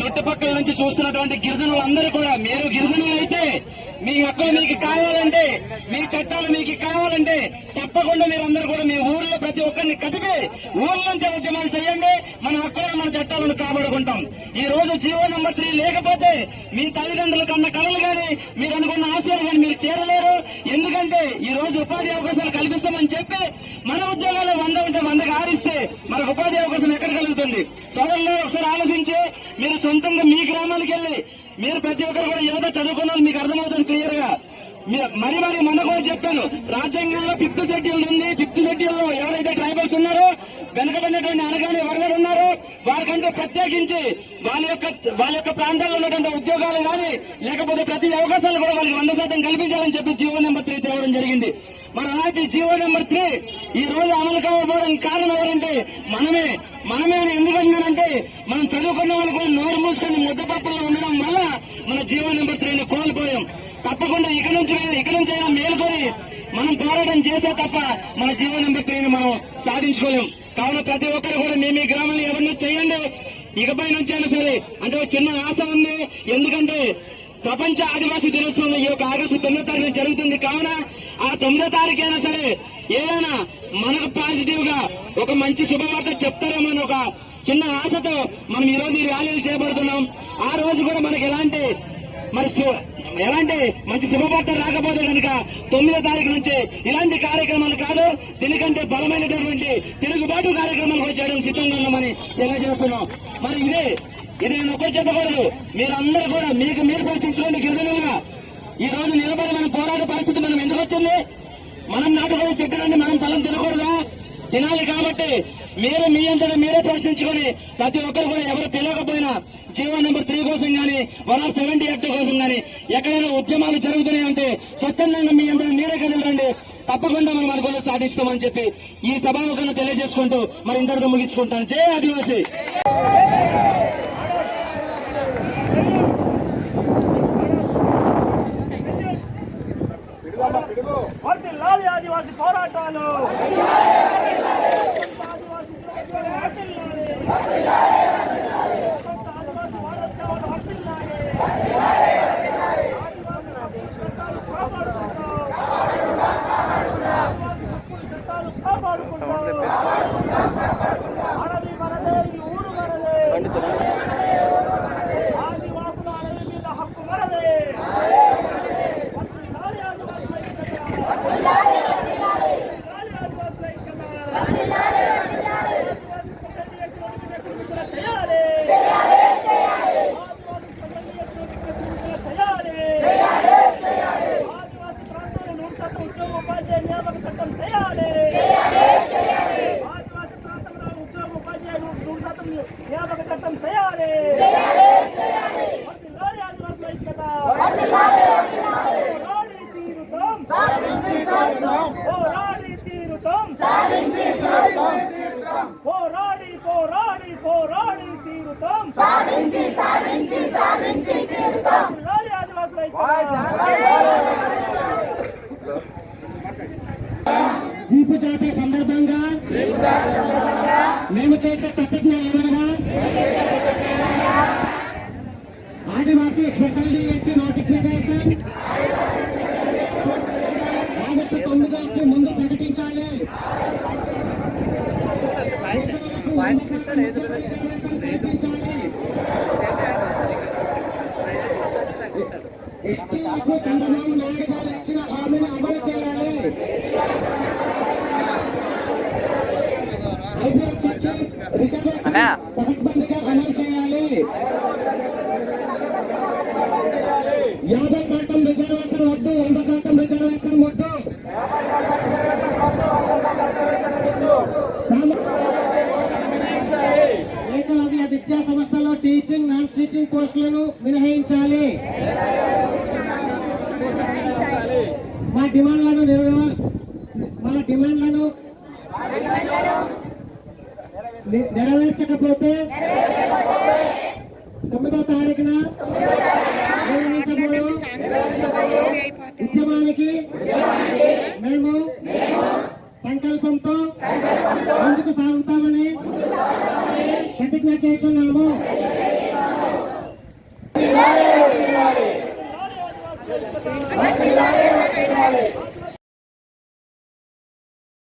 చుట్టుపక్కల నుంచి చూస్తున్నటువంటి గిరిజనులు అందరూ కూడా మీరు గిరిజనులు అయితే మీ హక్కులు మీకు కావాలంటే మీ చట్టాలు మీకు కావాలంటే తప్పకుండా మీరు కూడా మీ ఊర్లో ప్రతి ఒక్కరిని కదిపి ఊర్ల నుంచి ఉద్యమాలు చేయండి. మన హక్కులను మన చట్టాలను కాపాడుకుంటాం. ఈ రోజు జీవో నెంబర్ త్రీ లేకపోతే మీ తల్లిదండ్రుల కన్న కళలు గాని మీరు అనుకున్న ఆశయాలు కానీ మీరు చేరలేరు. ఎందుకంటే ఈ రోజు ఉపాధి అవకాశాలు కల్పిస్తామని చెప్పి మన ఉద్యోగాలు వంద మీరు సొంతంగా మీ గ్రామాలకు వెళ్ళి మీరు ప్రతి ఒక్కరు కూడా యువత చదువుకున్నారు మీకు అర్థమవుతుంది క్లియర్గా. మరి మరి మన కూడా చెప్పాను. రాజ్యాంగంలో ఫిఫ్త్ షెడ్యూల్ ఉంది. ఫిఫ్త్ షెడ్యూల్లో ఎవరైతే ట్రైబల్స్ ఉన్నారో వెనకబడినటువంటి అనగానే వర్గాలు ఉన్నారో వారికంటే ప్రత్యేకించి వాళ్ళ యొక్క వాళ్ళ యొక్క ప్రాంతాల్లో ఉన్నటువంటి ఉద్యోగాలు కానీ లేకపోతే ప్రతి అవకాశాలు కూడా వాళ్ళకి వంద శాతం కల్పించాలని చెప్పి జీవో నెంబర్ త్రీ తేవడం జరిగింది. మరి అలాంటి జీవో నెంబర్ త్రీ ఈ రోజు అమలు కాకపోవడానికి కారణం ఎవరంటే మనమే మనమే అని మనం వాళ్ళు కూడా నోరు మూసుకొని ముద్దపప్పుల్లో ఉండడం వల్ల మన జీవో నెంబర్ త్రీని కోల్పోయాం. తప్పకుండా ఇక నుంచి ఇక నుంచి అయినా మేలుకొని మనం పోరాటం చేస్తే తప్ప మన జీవో నెంబర్ త్రీని మనం సాధించుకోలేం. కావున ప్రతి ఒక్కరు కూడా మేము మీ గ్రామంలో ఎవరిని చేయండి. ఇకపై నుంచి అయినా సరే అంటే చిన్న ఆశ ఉంది. ఎందుకంటే ప్రపంచ ఆదివాసీ దినోత్సవం ఈ యొక్క ఆగస్టు తొమ్మిదో తారీఖున జరుగుతుంది. కావున ఆ తొమ్మిదో తారీఖు అయినా సరే ఏదైనా మనకు పాజిటివ్గా ఒక మంచి శుభవార్త చెప్తారేమో అని ఒక చిన్న ఆశతో మనం ఈ రోజు ఈ ర్యాలీలు చేపడుతున్నాం. ఆ రోజు కూడా మనకి ఎలాంటి మరి ఎలాంటి మంచి శుభవార్త రాకపోతే కనుక తొమ్మిదో తారీఖు నుంచి ఇలాంటి కార్యక్రమాలు కాదు దీనికంటే బలమైనటువంటి తిరుగుబాటు కార్యక్రమాలు కూడా చేయడం సిద్ధంగా ఉన్నామని తెలియజేస్తున్నాం. మరి ఇదే ఇది నేను ఒకటి చెప్పకూడదు. మీరందరూ కూడా మీకు మీరు ప్రశ్నించుకోండి గిరిజనులుగా ఈ రోజు నిలబడి మన పోరాట పరిస్థితి మనం ఎందుకు వచ్చింది? మనం నాటుకోవడం చెట్టునండి మనం ఫలం తినకూడదా? తినాలి కాబట్టి మీరు మీ అంతటా మీరే ప్రశ్నించుకొని ప్రతి ఒక్కరు కూడా ఎవరు పిలవకపోయినా జీవో నెంబర్ త్రీ కోసం గానీ వన్ ఆఫ్ సెవెంటీ యాక్ట్ కోసం గానీ ఎక్కడైనా ఉద్యమాలు జరుగుతున్నాయంటే స్వచ్ఛందంగా మీ అందరూ మీరే కదలండి. తప్పకుండా మనం అనుకుని సాధిస్తామని చెప్పి ఈ సభాముఖంగా తెలియజేసుకుంటూ మరి ఇంతటితో ముగించుకుంటాను. జై ఆదివాసీ! ఆదివాసీ పోరాటాలు ఆదివాసీ ఉద్యమాలు వర్ధిల్లాలి. ప్రపంచ ఆదివాసీ వారోత్సవాలు వర్ధిల్లాలి. ఆదివాసీ చట్టాలు కాపాడుకుంటాం. ఆదివాసీ హక్కుల చట్టాలు కాపాడుకుంటాం. జీపు సందర్భంగా మేము చేసే ప్రతిజ్ఞ ఏమనగా? ఆదివాసీ స్పెషల్ డిఎస్సీ నోటిఫికేషన్ చేయాలి యాభై శాతం రిజర్వేషన్ వద్దు వంద శాతం రిజర్వేషన్ వద్దు ఏకలవ్య విద్యా సంస్థలో టీచింగ్ నాన్ టీచింగ్ పోస్టులను మినహాయించాలి మా డిమాండ్లను నెరవే నెరవేర్చకపోతే? తొమ్మిదో తారీఖున? ఉద్యమానికి మేము సంకల్పంతో ముందుకు సాగుతామని ప్రతిజ్ఞ చేస్తున్నాము.